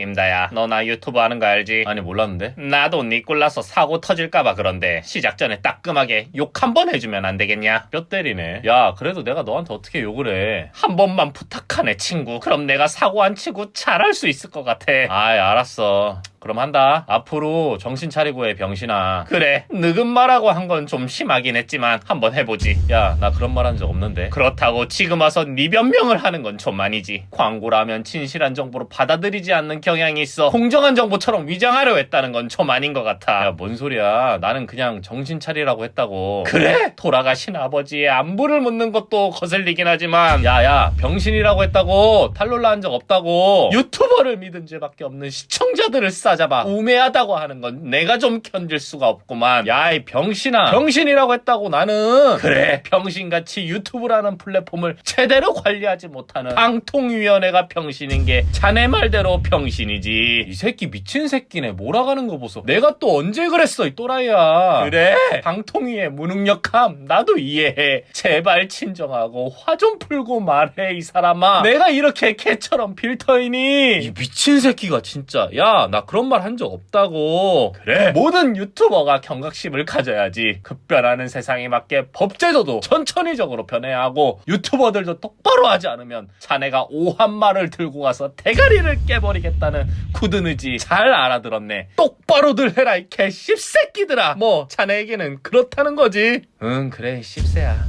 임다야 너 나 유튜브 하는 거 알지? 아니 몰랐는데? 나도 니 꼴라서 사고 터질까봐 그런데 시작 전에 따끔하게 욕 한 번 해주면 안 되겠냐? 뼈 때리네. 야 그래도 내가 너한테 어떻게 욕을 해? 한 번만 부탁하네 친구. 그럼 내가 사고 안 치고 잘할 수 있을 것 같아. 아이 알았어 그럼 한다. 앞으로 정신 차리고 해 병신아. 그래. 느금 말하고 한 건 좀 심하긴 했지만 한번 해보지. 야 나 그런 말 한 적 없는데. 그렇다고 지금 와서 네 변명을 하는 건 좀 아니지. 광고라면 진실한 정보로 받아들이지 않는 경향이 있어. 공정한 정보처럼 위장하려 했다는 건 좀 아닌 것 같아. 야 뭔 소리야. 나는 그냥 정신 차리라고 했다고. 그래? 돌아가신 아버지의 안부를 묻는 것도 거슬리긴 하지만. 야야 병신이라고 했다고 탈롤라 한 적 없다고. 유튜버를 믿은 죄밖에 없는 시청자들을 싸 잡아 우매하다고 하는 건 내가 좀 견딜 수가 없구만. 야 이 병신아. 병신이라고 했다고 나는. 그래. 병신같이 유튜브라는 플랫폼을 제대로 관리하지 못하는 방통위원회가 병신인 게 자네 말대로 병신이지. 이 새끼 미친 새끼네. 몰아가는 거 보소. 내가 또 언제 그랬어 이 또라이야. 그래. 방통위의 무능력함 나도 이해해. 제발 친정하고 화 좀 풀고 말해 이 사람아. 내가 이렇게 개처럼 빌터이니. 이 미친 새끼가 진짜. 야 나 그런 말 한 적 없다고. 그래. 모든 유튜버가 경각심을 가져야지 급변하는 세상에 맞게 법제도도 천천히적으로 변해야 하고 유튜버들도 똑바로 하지 않으면 자네가 오한 말을 들고 가서 대가리를 깨버리겠다는 굳은 의지 잘 알아들었네. 똑바로들 해라 이 개씹새끼들아. 뭐 자네에게는 그렇다는 거지. 응 그래 씹새야